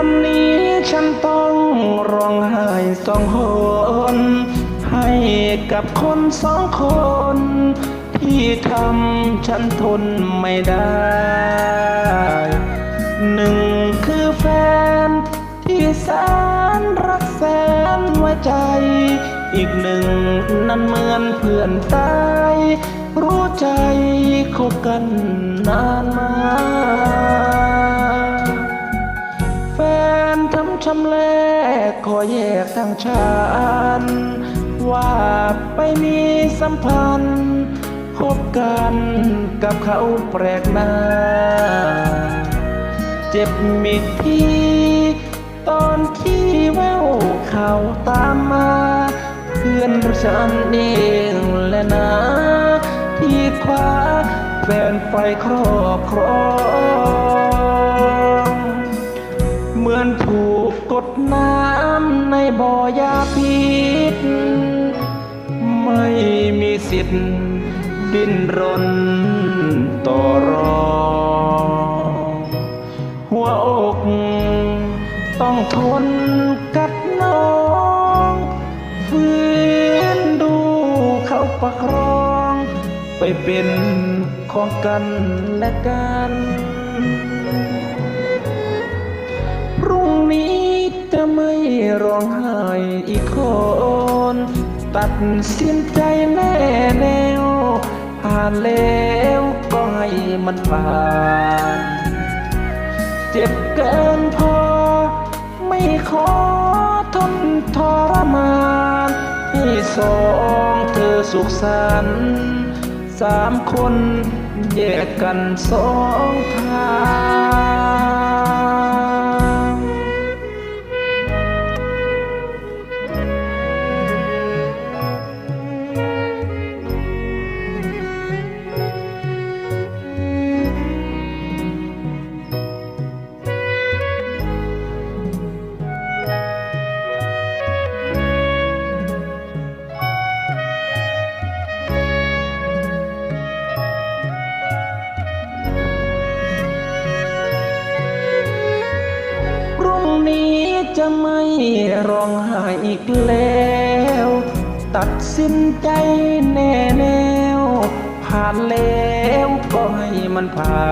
วันนี้ฉันต้องร้องไห้สองหนให้กับคนสองคน ที่ทำฉันทนไม่ได้ หนึ่งคือแฟน ที่แสนรักแสนไว้ใจ อีกหนึ่งนั้นเหมือนเพื่อนตาย รู้ใจคบกันนานมา ขอแยกทางฉันว่าไปมีสัมพันธ์คบกันกับเขาแปลกหน้า เจ็บมิดที่ตอนที่แววเขาตามมา เพื่อนฉันเองและนะ ที่คว้าแฟนไฟครอบครองเหมือนถูกกดน้ำ บ่อยาพิษ ไม่มีสิทธิ์ดิ้นรนต่อรองหัวอกต้องทนกับน้องฝืนดูเขาประครอง ไปเป็นของกันและกัน พรุ่งนี้ จะไม่ร้องไห้อีกคน ตัดสินใจแน่แนวผ่านแล้วก็ให้มันผ่าน เจ็บเกินพอ ไม่ขอทนทรมานให้สองเธอสุขสันต์สามคนแยกกันสองทาง จะไม่ร้องไห้อีกแล้ว ตัดสินใจแน่แนวผ่านแล้วก็ให้มันผ่า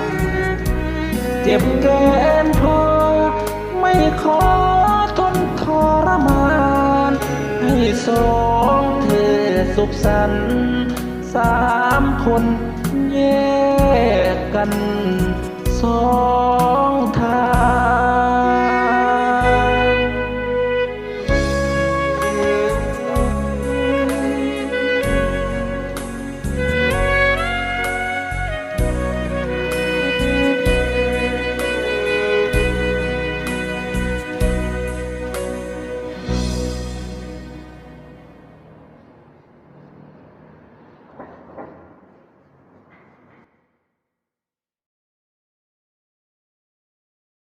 นเจ็บเกินพอไม่ขอทนทรมาน ให้สองเธอสุขสันต์สามคนแยกกันสอง